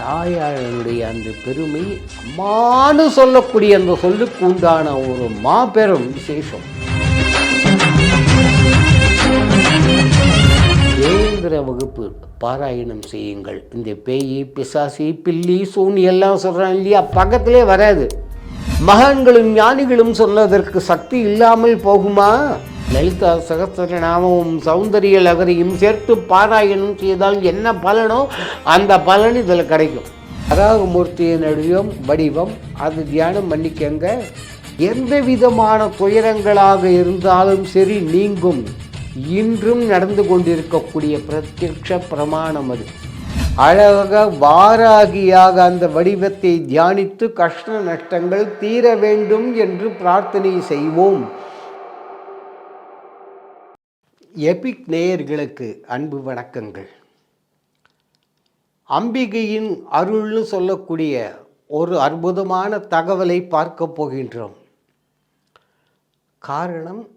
தாயாரனுடைய அந்த பெருமை அம்மானு சொல்லக்கூடிய அந்த சொல்லுக்கு உண்டான ஒரு மாபெரும் விசேஷம். தேந்திர வகுப்பு பாராயணம் செய்யுங்கள். இந்த பேய் பிசாசி பில்லி சூனி எல்லாம் சொல்கிறான் இல்லையா? பக்கத்திலே வராது. மகான்களும் ஞானிகளும் சொன்னதற்கு சக்தி இல்லாமல் போகுமா? லலிதா சகஸ்திரநாமமும் சௌந்தரிய லகரியும் சேர்த்து பாராயணம் செய்தால் என்ன பலனோ அந்த பலன் இதில் கிடைக்கும். வராகமூர்த்தியின் வடிவம் வடிவம் அது தியானம் பண்ணிக்கங்க எந்த விதமான துயரங்களாக இருந்தாலும் சரி நீங்கும். இன்றும் நடந்து கொண்டிருக்கக்கூடிய பிரத்யக்ஷ பிரமாணம் அது. அழகாக வாராகியாக அந்த வடிவத்தை தியானித்து கஷ்ட நஷ்டங்கள் தீர வேண்டும் என்று பிரார்த்தனை செய்வோம். எபிக் நேயர்களுக்கு அன்பு வணக்கங்கள். அம்பிகையின் அருள்னு சொல்லக்கூடிய ஒரு அற்புதமான தகவலை பார்க்க போகின்றோம். காரணம்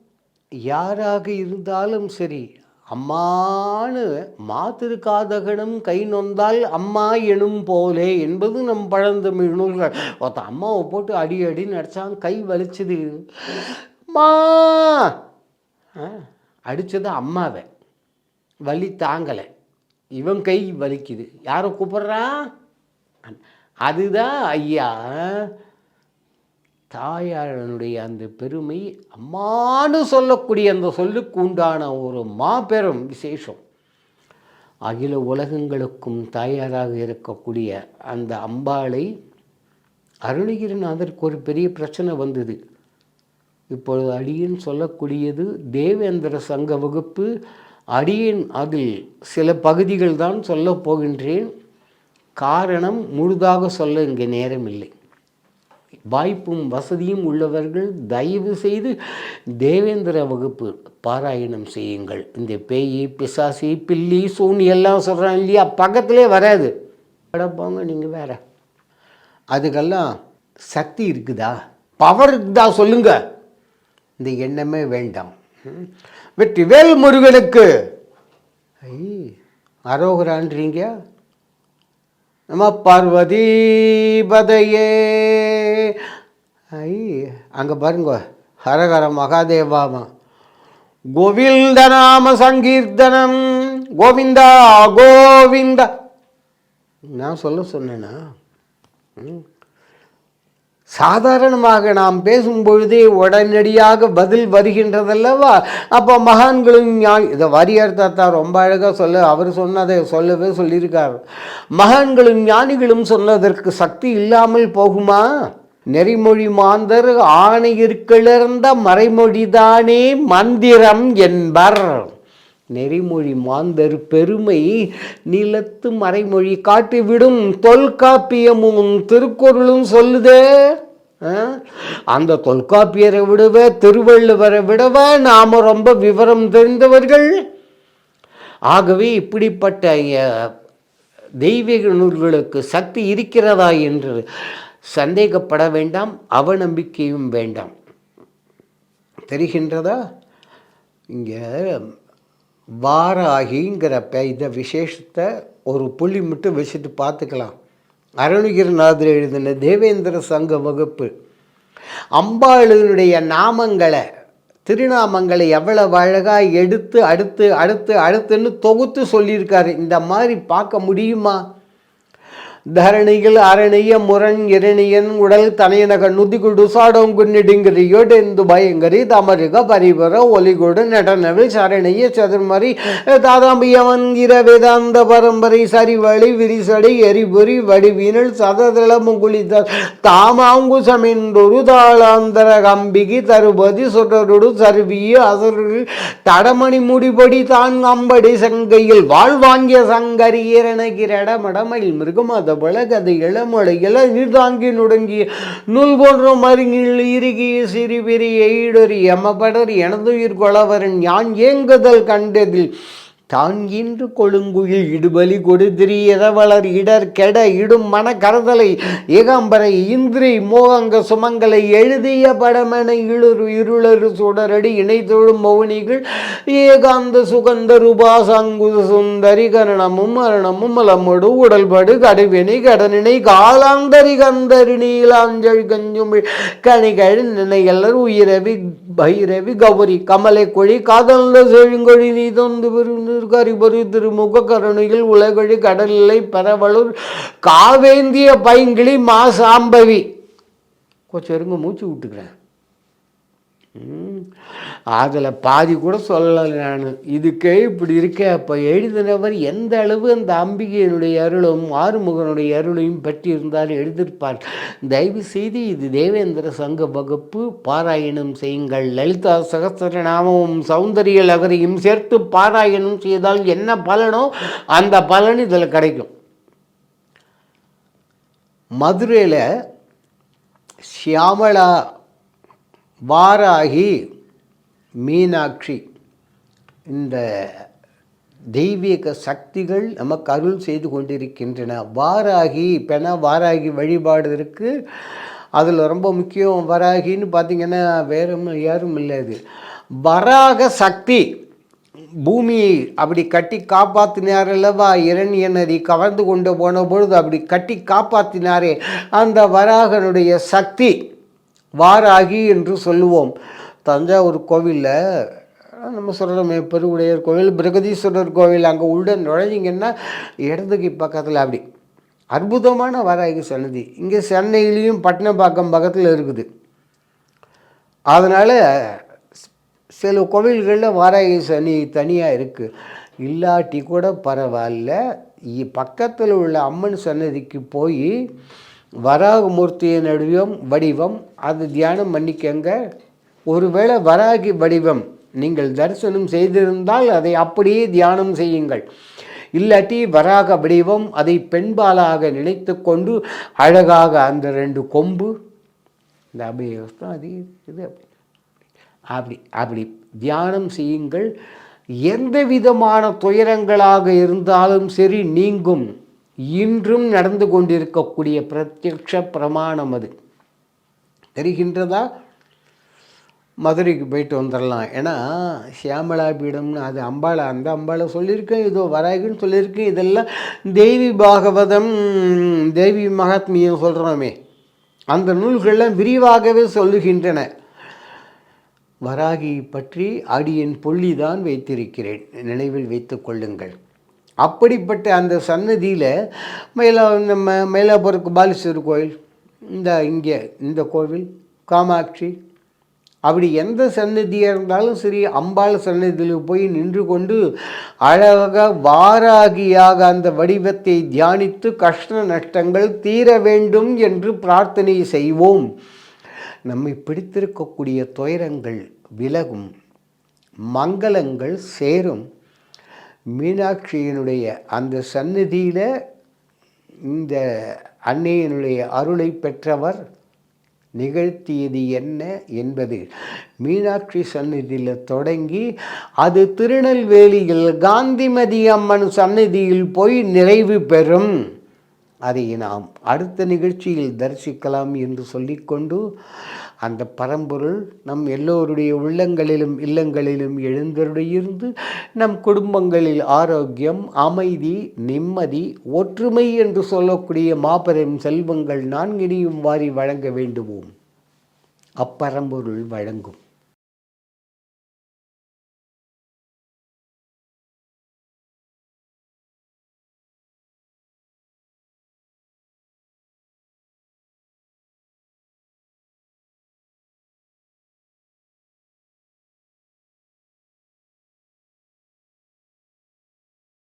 யாராக இருந்தாலும் சரி அம்மானு மாத்திருக்காதகனும் கை நொந்தால் அம்மா எனும் போலே என்பது நம் பழந்தமிழ் நூல்கள். ஒருத்த அம்மாவை போட்டு அடி அடின்னு அடித்தான் கை வலிச்சுது. மா! அடித்தது அம்மாவை. வலி தாங்கலை. இவன் கை வலிக்குது. யாரை கூப்பிட்றான் அதுதான் ஐயா. தாயாரனுடைய அந்த பெருமை அம்மானு சொல்லக்கூடிய அந்த சொல்லுக்கு உண்டான ஒரு மாபெரும் விசேஷம். அகில உலகங்களுக்கும் தாயாராக இருக்கக்கூடிய அந்த அம்பாளை அருணகிரிநாதருக்கு ஒரு பெரிய பிரச்சனை வந்தது. இப்பொழுது அடியின் சொல்லக்கூடியது தேவேந்திர சங்க வகுப்பு. அடியின் அதில் சில பகுதிகள் தான் சொல்லப் போகின்றேன். காரணம் முழுதாக சொல்ல இங்கே நேரம் இல்லை வாய்ப்பும் வசதியும் உள்ளவர்கள் தயவு செய்து தேவேந்திர வகுப்பு பாராயணம் செய்யுங்கள். இந்த பேய் பிசாசி பில்லி சூனி எல்லாம் சொல்கிறான் இல்லையா? பக்கத்திலே வராது. போங்க நீங்கள் வேற. அதுக்கெல்லாம் சக்தி இருக்குதா? பவர் இருக்குதா சொல்லுங்கள் இந்த எண்ணமே வேண்டாம். வெற்றி வேல் முருகனுக்கு. ஐ அரோகரான்றீங்க? நம்ம பார்வதி பதையே. ஐ அங்கே பாருங்க ஹரஹர மகாதேவாமா. கோவிந்த நாம சங்கீர்த்தனம். கோவிந்தா கோவிந்தா. நான் சொல்ல சொன்னேனா? ம். சாதாரணமாக நாம் பேசும்பொழுதே உடனடியாக பதில் வருகின்றதல்லவா? அப்போ மகான்களும் ஞானி இதை வரியார் தாத்தா ரொம்ப அழகாக சொல்ல அவர் சொன்னதை சொல்லவே சொல்லியிருக்கார். மகான்களும் ஞானிகளும் சொன்னதற்கு சக்தி இல்லாமல் போகுமா? நெறிமொழி மாந்தர் ஆணையிற்கிளர்ந்த மறைமொழிதானே மந்திரம் என்பர். நெறிமொழி மாந்தர் பெருமை நிலத்து மறைமொழி காட்டிவிடும் தொல்காப்பியமும் திருக்குறளும் சொல்லுதே. அந்த தொல்காப்பியரை விடவே திருவள்ளுவரை விடவே நாம் ரொம்ப விவரம் தெரிந்தவர்கள். ஆகவே இப்படிப்பட்ட தெய்வீக நூல்களுக்கு சக்தி இருக்கிறதா என்று சந்தேகப்பட வேண்டாம் அவநம்பிக்கையும் வேண்டாம். தெரிகின்றதா? இங்கே வாராகிங்கிறப்ப இந்த விசேஷத்தை ஒரு புள்ளி மட்டும் வச்சுட்டு பார்த்துக்கலாம். அருணகிரிநாதர் எழுதின தேவேந்திர சங்க வகுப்பு. அம்பாளுடைய நாமங்களை திருநாமங்களை எவ்வளவு அழகாக எடுத்து அடுத்து அடுத்து அடுத்துன்னு தொகுத்து சொல்லியிருக்காரு. இந்த மாதிரி பார்க்க முடியுமா? ಧರಣಿಗಿಲ್ ಅರಣಿಯ ಮುರಣ್ ಎರಣಿಯನ್ ಉಡಲ್ ತನೆಯನಗ ನುದಿಗುಡು ಸಾಡೋಂಗುನ್ನಿಡಿಂಗರಿ ಯೋಡೆಂದು ಭಯಂಗರಿ ತಮರಿಗ ಪರಿವರ ಒಲಿಗುಡು ನಟನವಿ சரணிய சதுர்மரி தாதாம்பியமந்திர வேதாந்த பரம்பரை சரிவழி விரிசடை எரிபொறி வடிவினல் சததள முகுளித தாமாங்கு சமென்றொரு தாளாந்தர கம்பிகி தருபதி சுடருடு சருவிய அசருள் தடமணி முடிபடி தான் அம்படி சங்கையில் வாழ்வாங்கிய சங்கரியரன கிரடமடமயில் மிருகமத பழகதை இளமடை இள நீர்தாங்கி நுடங்கி நூல் போன்ற மருங்கில் இறுகிய சிறு பெரிய ஈடொரி எமபடர் எனதுயிர் கொளவரன் யான் ஏங்குதல் கண்டதில் தான் இன்று கொழுங்குயில் இடுபலி கொடுதிரி எதவளர் இடர் கெட இடும் மன கருதலை ஏகாம்பரை இந்திரி மோகங்க சுமங்களை எழுதிய படமென இழுரு இருளரு சுடரடி இணைத்தொழும் மௌனிகள் ஏகாந்த சுகந்த ரூபாசங்குத சுந்தரி கரணமும் மரணமும் மலமொடு உடல்படு கடுவினை கடனினை காலாந்தரி கந்தரி நீலாஞ்சல் கஞ்சும் கணிகள் நினைகளர் உயிரவி பைரவி கௌரி கமலை கொழி காதல் செழுங்கொழி நீ தொந்து பெருந்து திருமுக கருணையில் உலகழி கடலிலை பரவலூர் காவேந்திய பைங்கிளி மா சாம்பவி கொஞ்சம் இருங்க மூச்சு விட்டுக்கிறேன். அதில் பாதி கூட சொல்லலை நான். இதுக்கே இப்படி இருக்க அப்போ எழுதினவர் எந்த அளவு அந்த அம்பிகையினுடைய அருளும் ஆறுமுகனுடைய அருளையும் பற்றி எழுதியிருப்பார். தயவு செய்து இது தேவேந்திர சங்க வகுப்பு பாராயணம் செய்யுங்கள். லலிதா சகசரநாமமும் சௌந்தரிய லகரியும் சேர்த்து பாராயணம் செய்தால் என்ன பலனோ அந்த பலன் இதில் கிடைக்கும். மதுரையில் சியாமளா வாராகி மீனாட்சி. இந்த தெய்வீக சக்திகள் நமக்கு அருள் செய்து கொண்டிருக்கின்றன. வாராகி இப்போனா வாராகி வழிபாடு இருக்குது அதில் ரொம்ப முக்கியம் வராகின்னு பார்த்திங்கன்னா வேறு யாரும் இல்லை அது. வராக சக்தி. பூமியை அப்படி கட்டி காப்பாற்றினார் அல்லவா? இரணிய நதி கவர்ந்து கொண்டு போன பொழுது அப்படி கட்டி காப்பாற்றினாரே அந்த வராகனுடைய சக்தி. வாராகி என்று சொல்லுவோம். தஞ்சாவூர் கோவிலில் நம்ம சொல்கிறோமே பெருவுடையர் கோவில் பிரகதீஸ்வரர் கோவில் அங்கே உள்ள நுழைஞ்சிங்கன்னா இடத்துக்கு பக்கத்தில் அப்படி. அற்புதமான வாராகி சன்னதி. இங்கே சென்னையிலையும் பட்டினப்பாக்கம் பக்கத்தில் இருக்குது. அதனால் சில கோவில்களில் வாராகி சனி தனியாக இருக்குது இல்லாட்டி கூட பரவாயில்ல. பக்கத்தில் உள்ள அம்மன் சன்னதிக்கு போய் வராகமூர்த்தியின் வடிவம் வடிவம் அது தியானம் பண்ணிக்கங்க ஒருவேளை வராகி வடிவம் நீங்கள் தரிசனம் செய்திருந்தால் அதை அப்படியே தியானம் செய்யுங்கள். இல்லாட்டி வராக வடிவம் அதை பெண்பாலாக நினைத்து கொண்டு அழகாக அந்த ரெண்டு கொம்பு. இந்த அபியஸ்தம் அது இது அப்படி அப்படி தியானம் செய்யுங்கள். எந்த விதமான துயரங்களாக இருந்தாலும் சரி நீங்கும். இன்றும் நடந்து கொண்டிருக்கக்கூடிய பிரத்யக்ஷ பிரமாணம் அது. தெரிகின்றதா? மதுரைக்கு போயிட்டு வந்துடலாம் ஏன்னா சியாமலா பீடம்னு அது அம்பாளை அந்த அம்பாளை சொல்லியிருக்கேன் இதோ வராகின்னு சொல்லியிருக்கேன் இதெல்லாம் தேவி பாகவதம் தேவி மகாத்மியம் சொல்கிறோமே அந்த நூல்கள்லாம் விரிவாகவே சொல்லுகின்றன. வராகி பற்றி அடியின் புள்ளிதான் வைத்திருக்கிறேன். நினைவில் வைத்து கொள்ளுங்கள். அப்படிப்பட்ட அந்த சன்னதியில் மயிலா நம்ம மயிலாப்பூருக்கு பாலீஸ்வரர் கோயில் இந்த இங்கே இந்த கோவில் காமாட்சி அப்படி எந்த சன்னதியாக இருந்தாலும் சரி அம்பாள் சன்னதியில் போய் நின்று கொண்டு அழகாக வாராகியாக அந்த வடிவத்தை தியானித்து கஷ்ட நஷ்டங்கள் தீர வேண்டும் என்று பிரார்த்தனை செய்வோம். நம்மை பிடித்திருக்கக்கூடிய துயரங்கள் விலகும் மங்களங்கள் சேரும். மீனாட்சியினுடைய அந்த சந்நிதியில் இந்த அன்னையினுடைய அருளை பெற்றவர் நிகழ்த்தியது என்ன என்பது மீனாட்சி சந்நிதியில் தொடங்கி அது திருநெல்வேலியில் காந்திமதி அம்மன் சந்நிதியில் போய் நிறைவு பெறும். அதை நாம் அடுத்த நிகழ்ச்சியில் தரிசிக்கலாம் என்று சொல்லிக்கொண்டு அந்த பரம்பொருள் நம் எல்லோருடைய உள்ளங்களிலும் இல்லங்களிலும் எழுந்தருடையிருந்து நம் குடும்பங்களில் ஆரோக்கியம் அமைதி நிம்மதி ஒற்றுமை என்று சொல்லக்கூடிய மாபெரும் செல்வங்கள் நான்கினியும் வாரி வழங்க வேண்டுவோம். அப்பரம்பொருள் வழங்கும்.